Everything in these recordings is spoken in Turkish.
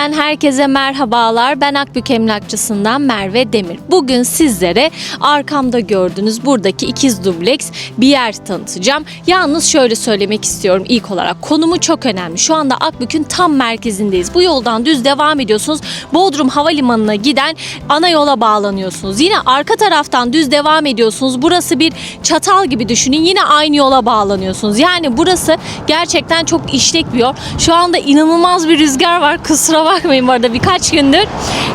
TV'den herkese merhabalar. Ben Akbük Emlakçısından Merve Demir. Bugün sizlere arkamda gördüğünüz buradaki ikiz dubleks bir yer tanıtacağım. Yalnız şöyle söylemek istiyorum ilk olarak. Konumu çok önemli. Şu anda Akbük'ün tam merkezindeyiz. Bu yoldan düz devam ediyorsunuz. Bodrum Havalimanı'na giden ana yola bağlanıyorsunuz. Yine arka taraftan düz devam ediyorsunuz. Burası bir çatal gibi düşünün. Yine aynı yola bağlanıyorsunuz. Yani burası gerçekten çok işlek bir yol. Şu anda inanılmaz bir rüzgar var. Kusura bakmayın bu arada birkaç gündür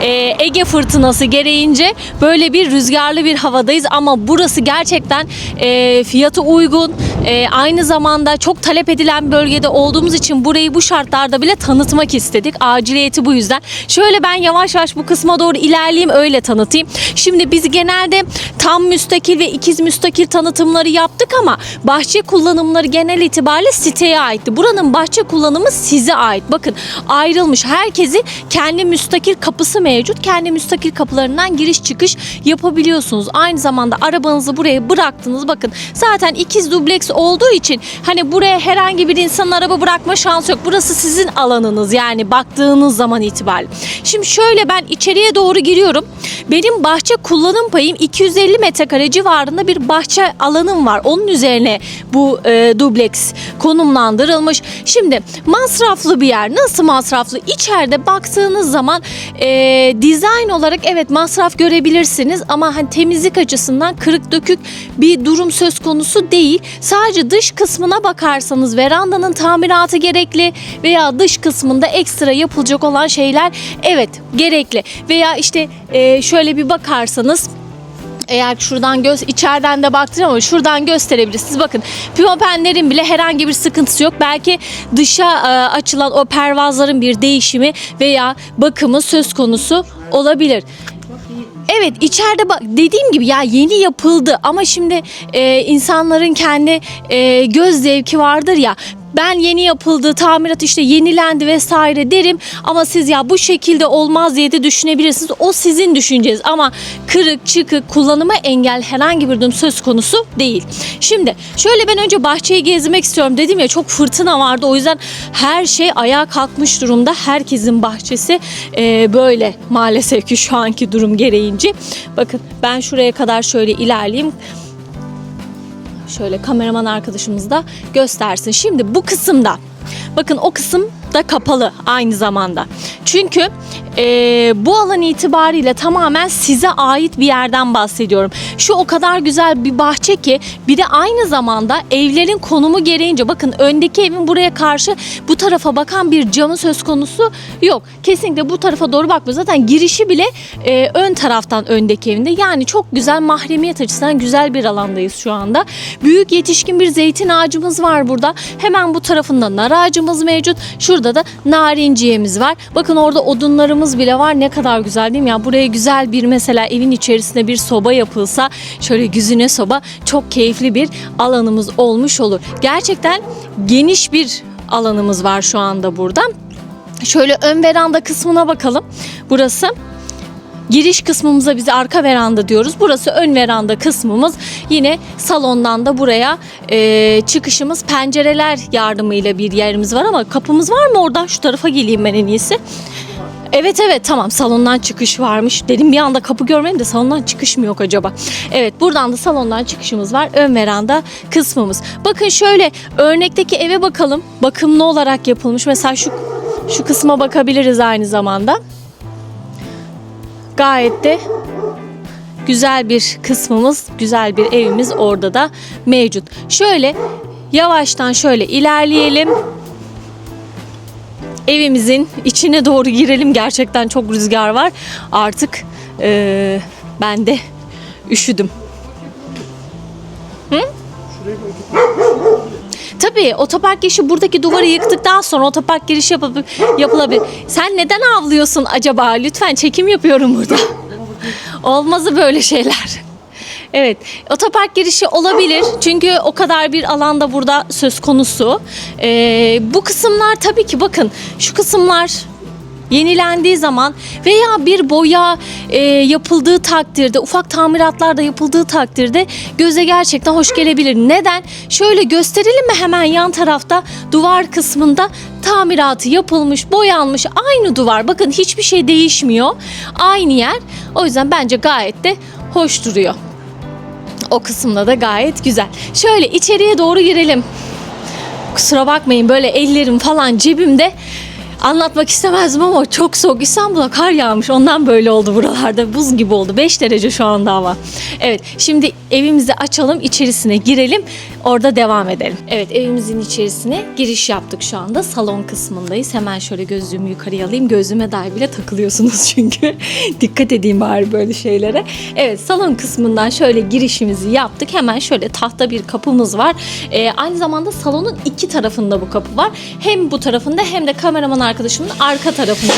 e, Ege fırtınası gereğince böyle bir rüzgarlı bir havadayız ama burası gerçekten e, fiyatı uygun. E, aynı zamanda çok talep edilen bölgede olduğumuz için burayı bu şartlarda bile tanıtmak istedik. Aciliyeti bu yüzden. Şöyle ben yavaş yavaş bu kısma doğru ilerleyeyim öyle tanıtayım. Şimdi biz genelde tam müstakil ve ikiz müstakil tanıtımları yaptık ama bahçe kullanımları genel itibariyle siteye aitti. Buranın bahçe kullanımı size ait. Bakın ayrılmış. Herkesin kendi müstakil kapısı mevcut. Kendi müstakil kapılarından giriş çıkış yapabiliyorsunuz. Aynı zamanda arabanızı buraya bıraktınız. Bakın zaten ikiz dubleks olduğu için hani buraya herhangi bir insanın araba bırakma şansı yok. Burası sizin alanınız yani baktığınız zaman itibariyle. Şimdi şöyle ben içeriye doğru giriyorum. Benim bahçe kullanım payım 250 metrekare civarında bir bahçe alanım var. Onun üzerine bu e, dubleks konumlandırılmış. Şimdi masraflı bir yer. Nasıl masraflı? İçeride baktığınız zaman e, dizayn olarak evet masraf görebilirsiniz ama hani temizlik açısından kırık dökük bir durum söz konusu değil. Sadece dış kısmına bakarsanız verandanın tamiratı gerekli veya dış kısmında ekstra yapılacak olan şeyler evet gerekli. Veya işte e, şöyle bir bakarsanız eğer şuradan göz içeriden de baktıracağım ama şuradan gösterebilirsiniz. Bakın pimapenlerin bile herhangi bir sıkıntısı yok. Belki dışa e, açılan o pervazların bir değişimi veya bakımı söz konusu olabilir. Evet içeride bak dediğim gibi ya yeni yapıldı ama şimdi e, insanların kendi e, göz zevki vardır ya ben yeni yapıldı, tamirat işte yenilendi vesaire derim ama siz ya bu şekilde olmaz diye de düşünebilirsiniz. O sizin düşünceniz ama kırık, çıkık, kullanıma engel herhangi bir durum söz konusu değil. Şimdi şöyle ben önce bahçeyi gezmek istiyorum dedim ya çok fırtına vardı o yüzden her şey ayağa kalkmış durumda. Herkesin bahçesi e, böyle maalesef ki şu anki durum gereğince. Bakın ben şuraya kadar şöyle ilerleyeyim. Şöyle kameraman arkadaşımız da göstersin. Şimdi bu kısımda bakın o kısım da kapalı aynı zamanda. Çünkü e, bu alan itibariyle tamamen size ait bir yerden bahsediyorum. Şu o kadar güzel bir bahçe ki bir de aynı zamanda evlerin konumu gereğince bakın öndeki evin buraya karşı bu tarafa bakan bir camı söz konusu yok. Kesinlikle bu tarafa doğru bakmıyor. Zaten girişi bile e, ön taraftan öndeki evinde. Yani çok güzel mahremiyet açısından güzel bir alandayız şu anda. Büyük yetişkin bir zeytin ağacımız var burada. Hemen bu tarafında nar ağacımız mevcut. Şurada da narinciyemiz var. Bakın orada odunlarımız bile var. Ne kadar güzel değil mi? Ya buraya güzel bir mesela evin içerisinde bir soba yapılsa şöyle güzine soba çok keyifli bir alanımız olmuş olur. Gerçekten geniş bir alanımız var şu anda burada. Şöyle ön veranda kısmına bakalım. Burası Giriş kısmımıza biz arka veranda diyoruz. Burası ön veranda kısmımız. Yine salondan da buraya e, çıkışımız pencereler yardımıyla bir yerimiz var ama kapımız var mı oradan? Şu tarafa geleyim ben en iyisi. Evet evet tamam salondan çıkış varmış. Dedim bir anda kapı görmedim de salondan çıkış mı yok acaba? Evet buradan da salondan çıkışımız var. Ön veranda kısmımız. Bakın şöyle örnekteki eve bakalım. Bakımlı olarak yapılmış. Mesela şu şu kısma bakabiliriz aynı zamanda gayet de güzel bir kısmımız, güzel bir evimiz orada da mevcut. Şöyle yavaştan şöyle ilerleyelim. Evimizin içine doğru girelim. Gerçekten çok rüzgar var. Artık eee, ben de üşüdüm. Hı? Tabii otopark girişi buradaki duvarı yıktıktan sonra otopark girişi yapıp, yapılabilir. Sen neden avlıyorsun acaba? Lütfen çekim yapıyorum burada. Olmazı böyle şeyler. Evet, otopark girişi olabilir çünkü o kadar bir alanda burada söz konusu. Ee, bu kısımlar tabii ki bakın şu kısımlar yenilendiği zaman veya bir boya e, yapıldığı takdirde, ufak tamiratlar da yapıldığı takdirde göze gerçekten hoş gelebilir. Neden? Şöyle gösterelim mi hemen yan tarafta duvar kısmında tamiratı yapılmış, boyanmış aynı duvar. Bakın hiçbir şey değişmiyor. Aynı yer. O yüzden bence gayet de hoş duruyor. O kısımda da gayet güzel. Şöyle içeriye doğru girelim. Kusura bakmayın böyle ellerim falan cebimde. Anlatmak istemezdim ama çok soğuk. İstanbul'a kar yağmış. Ondan böyle oldu buralarda. Buz gibi oldu. 5 derece şu anda hava. Evet şimdi evimizi açalım. içerisine girelim. Orada devam edelim. Evet evimizin içerisine giriş yaptık şu anda. Salon kısmındayız. Hemen şöyle gözlüğümü yukarıya alayım. Gözüme dahi bile takılıyorsunuz çünkü. Dikkat edeyim bari böyle şeylere. Evet salon kısmından şöyle girişimizi yaptık. Hemen şöyle tahta bir kapımız var. Ee, aynı zamanda salonun iki tarafında bu kapı var. Hem bu tarafında hem de kameraman arkadaşımın arka tarafında.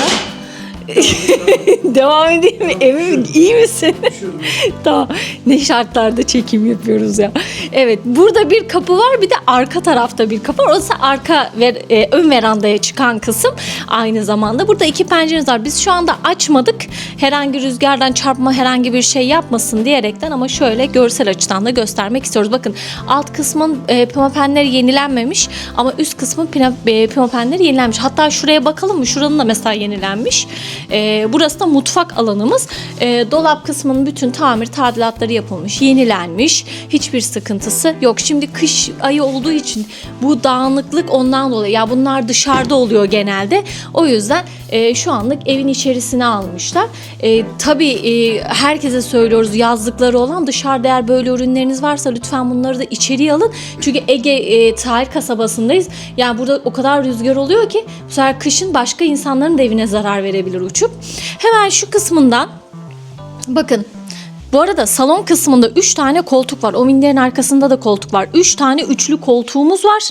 Devam edeyim mi? Emin iyi misin? tamam. Ne şartlarda çekim yapıyoruz ya. Evet burada bir kapı var bir de arka tarafta bir kapı var. Orası arka ver, e, ön verandaya çıkan kısım. Aynı zamanda burada iki penceremiz var. Biz şu anda açmadık. Herhangi rüzgardan çarpma herhangi bir şey yapmasın diyerekten ama şöyle görsel açıdan da göstermek istiyoruz. Bakın alt kısmın e, pimapenleri yenilenmemiş ama üst kısmın pina, e, pimapenleri yenilenmiş. Hatta şuraya bakalım mı? Şuranın da mesela yenilenmiş. E, burası da mutfak alanımız. E, dolap kısmının bütün tamir tadilatları yapılmış, yenilenmiş. Hiçbir sıkıntısı yok. Şimdi kış ayı olduğu için bu dağınıklık ondan dolayı. Ya bunlar dışarıda oluyor genelde. O yüzden e, şu anlık evin içerisine almışlar. E, tabii e, herkese söylüyoruz yazlıkları olan dışarıda eğer böyle ürünleriniz varsa lütfen bunları da içeriye alın. Çünkü Ege e, sahil kasabasındayız. Yani burada o kadar rüzgar oluyor ki bu sefer kışın başka insanların da evine zarar verebilir uçup. Hemen şu kısmından bakın bu arada salon kısmında 3 tane koltuk var. O minderin arkasında da koltuk var. 3 tane üçlü koltuğumuz var.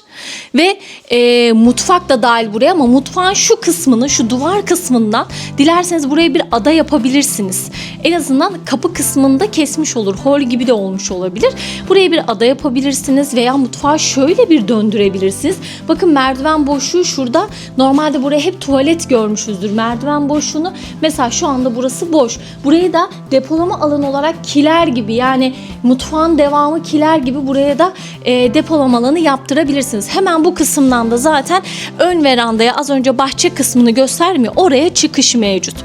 Ve e, mutfak da dahil buraya ama mutfağın şu kısmını, şu duvar kısmından dilerseniz buraya bir ada yapabilirsiniz. En azından kapı kısmında kesmiş olur. Hol gibi de olmuş olabilir. Buraya bir ada yapabilirsiniz veya mutfağı şöyle bir döndürebilirsiniz. Bakın merdiven boşluğu şurada. Normalde buraya hep tuvalet görmüşüzdür. Merdiven boşluğunu mesela şu anda burası boş. Burayı da depolama alanı olarak kiler gibi yani mutfağın devamı kiler gibi buraya da e, depolama alanı yaptırabilirsiniz. Hemen bu kısımdan da zaten ön verandaya az önce bahçe kısmını göstermiyor. Oraya çıkış mevcut.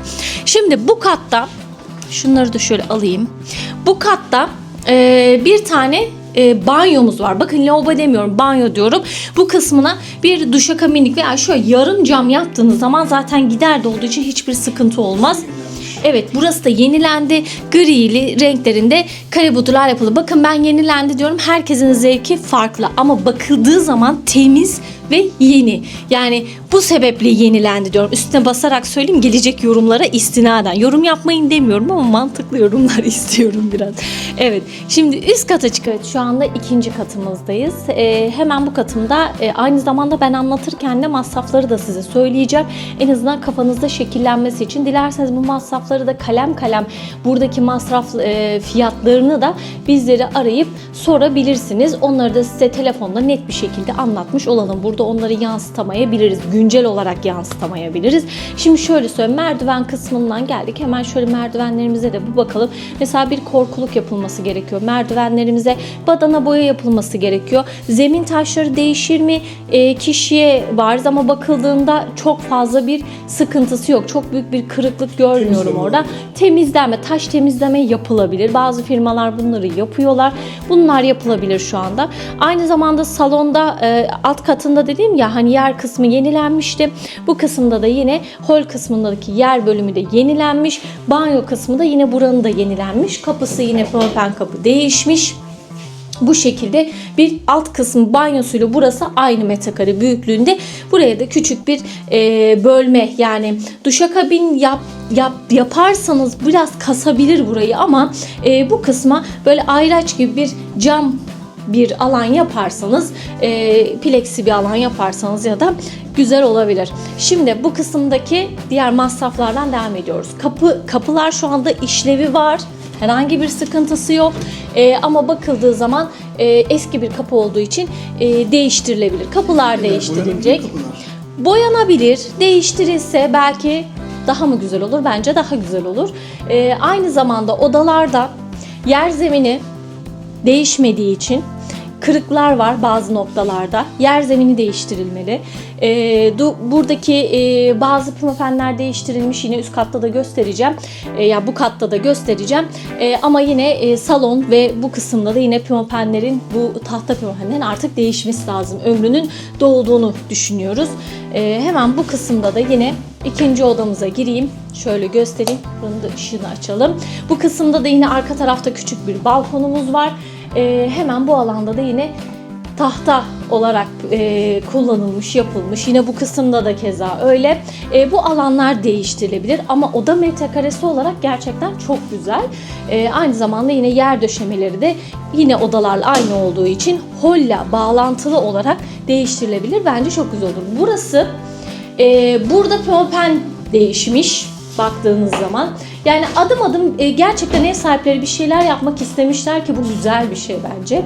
Şimdi bu katta şunları da şöyle alayım. Bu katta e, bir tane e, banyomuz var. Bakın lavabo demiyorum banyo diyorum. Bu kısmına bir duşakabinlik veya şöyle yarım cam yaptığınız zaman zaten gider de olduğu için hiçbir sıkıntı olmaz. Evet burası da yenilendi. Grili renklerinde kaributular yapıldı. Bakın ben yenilendi diyorum. Herkesin zevki farklı ama bakıldığı zaman temiz ve yeni. Yani bu sebeple yenilendi diyorum. Üstüne basarak söyleyeyim gelecek yorumlara istinaden. Yorum yapmayın demiyorum ama mantıklı yorumlar istiyorum biraz. Evet şimdi üst kata çıkıyoruz. Şu anda ikinci katımızdayız. Ee, hemen bu katımda e, aynı zamanda ben anlatırken de masrafları da size söyleyeceğim. En azından kafanızda şekillenmesi için. Dilerseniz bu masrafları da kalem kalem buradaki masraf e, fiyatlarını da bizleri arayıp sorabilirsiniz. Onları da size telefonda net bir şekilde anlatmış olalım. Burada onları yansıtamayabiliriz. Güncel olarak yansıtamayabiliriz. Şimdi şöyle söyleyeyim. Merdiven kısmından geldik. Hemen şöyle merdivenlerimize de bir bakalım. Mesela bir korkuluk yapılması gerekiyor. Merdivenlerimize badana boya yapılması gerekiyor. Zemin taşları değişir mi? E, kişiye varız ama bakıldığında çok fazla bir sıkıntısı yok. Çok büyük bir kırıklık görmüyorum Temizleme. orada. Temizleme, taş temizleme yapılabilir. Bazı firmalar bunları yapıyorlar. Bunlar yapılabilir şu anda. Aynı zamanda salonda e, alt katında dediğim ya hani yer kısmı yenilenmişti. Bu kısımda da yine hol kısmındaki yer bölümü de yenilenmiş. Banyo kısmı da yine buranın da yenilenmiş. Kapısı yine fronten kapı değişmiş. Bu şekilde bir alt kısmı banyosuyla burası aynı metrekare büyüklüğünde. Buraya da küçük bir e, bölme yani duşakabin yap, yap yaparsanız biraz kasabilir burayı ama e, bu kısma böyle ayraç gibi bir cam bir alan yaparsanız, e, plexi bir alan yaparsanız ya da güzel olabilir. Şimdi bu kısımdaki diğer masraflardan devam ediyoruz. Kapı kapılar şu anda işlevi var. Herhangi bir sıkıntısı yok. E, ama bakıldığı zaman e, eski bir kapı olduğu için e, değiştirilebilir. Kapılar değiştirilecek. Boyanabilir kapılar. Boyanabilir, değiştirilse belki Daha mı güzel olur? Bence daha güzel olur. Ee, aynı zamanda odalarda yer zemini değişmediği için kırıklar var bazı noktalarda. Yer zemini değiştirilmeli. Ee, du- buradaki e, bazı pimapenler değiştirilmiş. Yine üst katta da göstereceğim. Ee, ya bu katta da göstereceğim. Ee, ama yine e, salon ve bu kısımda da yine pimapenlerin bu tahta pimapenlerin artık değişmesi lazım. Ömrünün dolduğunu düşünüyoruz. Ee, hemen bu kısımda da yine ikinci odamıza gireyim. Şöyle göstereyim. Buranın da ışığını açalım. Bu kısımda da yine arka tarafta küçük bir balkonumuz var. Ee, hemen bu alanda da yine tahta olarak e, kullanılmış, yapılmış. Yine bu kısımda da keza öyle. E, bu alanlar değiştirilebilir ama oda metrekaresi olarak gerçekten çok güzel. E, aynı zamanda yine yer döşemeleri de yine odalarla aynı olduğu için holla bağlantılı olarak değiştirilebilir. Bence çok güzel olur. Burası e, burada pimapen değişmiş baktığınız zaman. Yani adım adım e, gerçekten ev sahipleri bir şeyler yapmak istemişler ki bu güzel bir şey bence.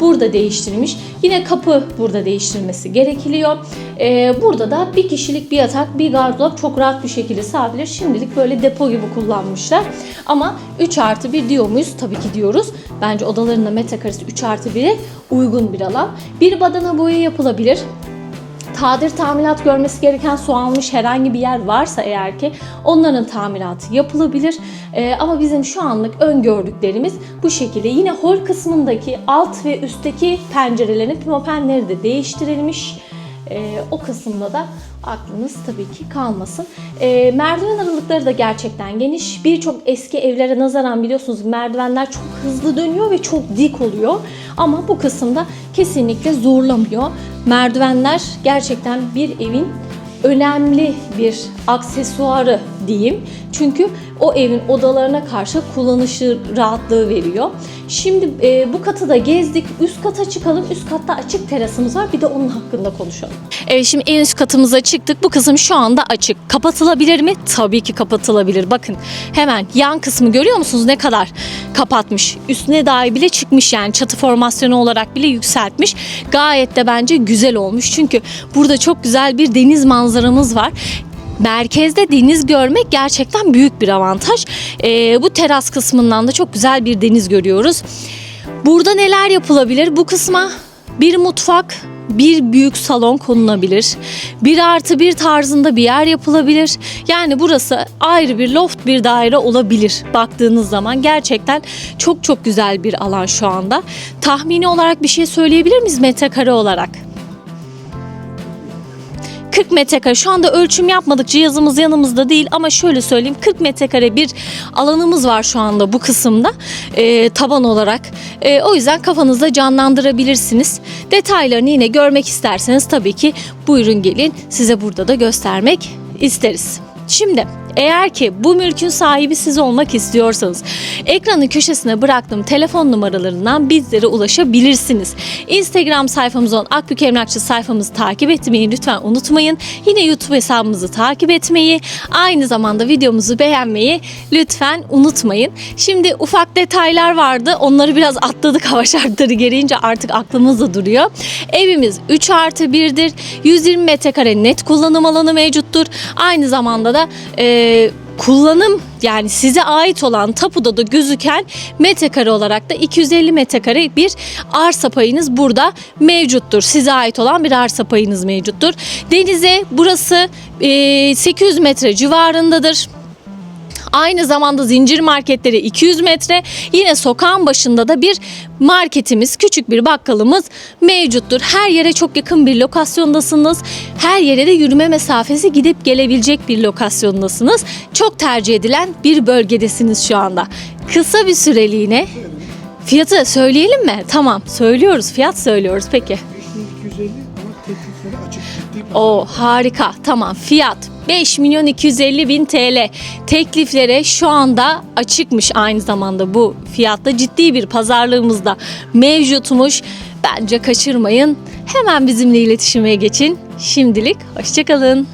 Burada değiştirilmiş. Yine kapı burada değiştirilmesi gerekiyor. E, burada da bir kişilik bir yatak, bir gardırop çok rahat bir şekilde sığabilir. Şimdilik böyle depo gibi kullanmışlar. Ama 3 artı 1 diyor muyuz? Tabii ki diyoruz. Bence odaların da metrekaresi 3 artı 1'e uygun bir alan. Bir badana boya yapılabilir tadir tamirat görmesi gereken su almış herhangi bir yer varsa eğer ki onların tamiratı yapılabilir. Ee, ama bizim şu anlık öngördüklerimiz bu şekilde. Yine hol kısmındaki alt ve üstteki pencerelerin pimapenleri de değiştirilmiş. Ee, o kısımda da aklınız tabii ki kalmasın. Ee, merdiven aralıkları da gerçekten geniş. Birçok eski evlere nazaran biliyorsunuz merdivenler çok hızlı dönüyor ve çok dik oluyor. Ama bu kısımda kesinlikle zorlamıyor. Merdivenler gerçekten bir evin önemli bir aksesuarı diyeyim. Çünkü o evin odalarına karşı kullanışı rahatlığı veriyor. Şimdi e, bu katı da gezdik. Üst kata çıkalım. Üst katta açık terasımız var. Bir de onun hakkında konuşalım. Evet şimdi en üst katımıza çıktık. Bu kısım şu anda açık. Kapatılabilir mi? Tabii ki kapatılabilir. Bakın hemen yan kısmı görüyor musunuz ne kadar kapatmış. Üstüne dahi bile çıkmış yani çatı formasyonu olarak bile yükseltmiş. Gayet de bence güzel olmuş. Çünkü burada çok güzel bir deniz manzaramız var merkezde deniz görmek gerçekten büyük bir avantaj. Ee, bu teras kısmından da çok güzel bir deniz görüyoruz. Burada neler yapılabilir? Bu kısma bir mutfak, bir büyük salon konulabilir. Bir artı bir tarzında bir yer yapılabilir. Yani burası ayrı bir loft bir daire olabilir. Baktığınız zaman gerçekten çok çok güzel bir alan şu anda. Tahmini olarak bir şey söyleyebilir miyiz metrekare olarak? 40 metrekare. Şu anda ölçüm yapmadık cihazımız yanımızda değil ama şöyle söyleyeyim 40 metrekare bir alanımız var şu anda bu kısımda e, taban olarak. E, o yüzden kafanızda canlandırabilirsiniz. Detaylarını yine görmek isterseniz tabii ki buyurun gelin size burada da göstermek isteriz. Şimdi eğer ki bu mülkün sahibi siz olmak istiyorsanız ekranın köşesine bıraktığım telefon numaralarından bizlere ulaşabilirsiniz. Instagram sayfamız olan Akbük Emlakçı sayfamızı takip etmeyi lütfen unutmayın. Yine YouTube hesabımızı takip etmeyi, aynı zamanda videomuzu beğenmeyi lütfen unutmayın. Şimdi ufak detaylar vardı. Onları biraz atladık hava şartları gereğince artık aklımızda duruyor. Evimiz 3 artı 1'dir. 120 metrekare net kullanım alanı mevcuttur. Aynı zamanda da e, kullanım yani size ait olan tapuda da gözüken metrekare olarak da 250 metrekare bir arsa payınız burada mevcuttur. Size ait olan bir arsa payınız mevcuttur. Denize burası e, 800 metre civarındadır. Aynı zamanda zincir marketleri 200 metre. Yine sokağın başında da bir marketimiz, küçük bir bakkalımız mevcuttur. Her yere çok yakın bir lokasyondasınız. Her yere de yürüme mesafesi gidip gelebilecek bir lokasyondasınız. Çok tercih edilen bir bölgedesiniz şu anda. Kısa bir süreliğine fiyatı söyleyelim mi? Tamam, söylüyoruz. Fiyat söylüyoruz. Peki. 5250 ama teklifleri açık ciddi pazar. O harika. Tamam. Fiyat 5 milyon 250 bin TL. Tekliflere şu anda açıkmış aynı zamanda bu fiyatta ciddi bir pazarlığımızda mevcutmuş. Bence kaçırmayın. Hemen bizimle iletişime geçin. Şimdilik hoşçakalın.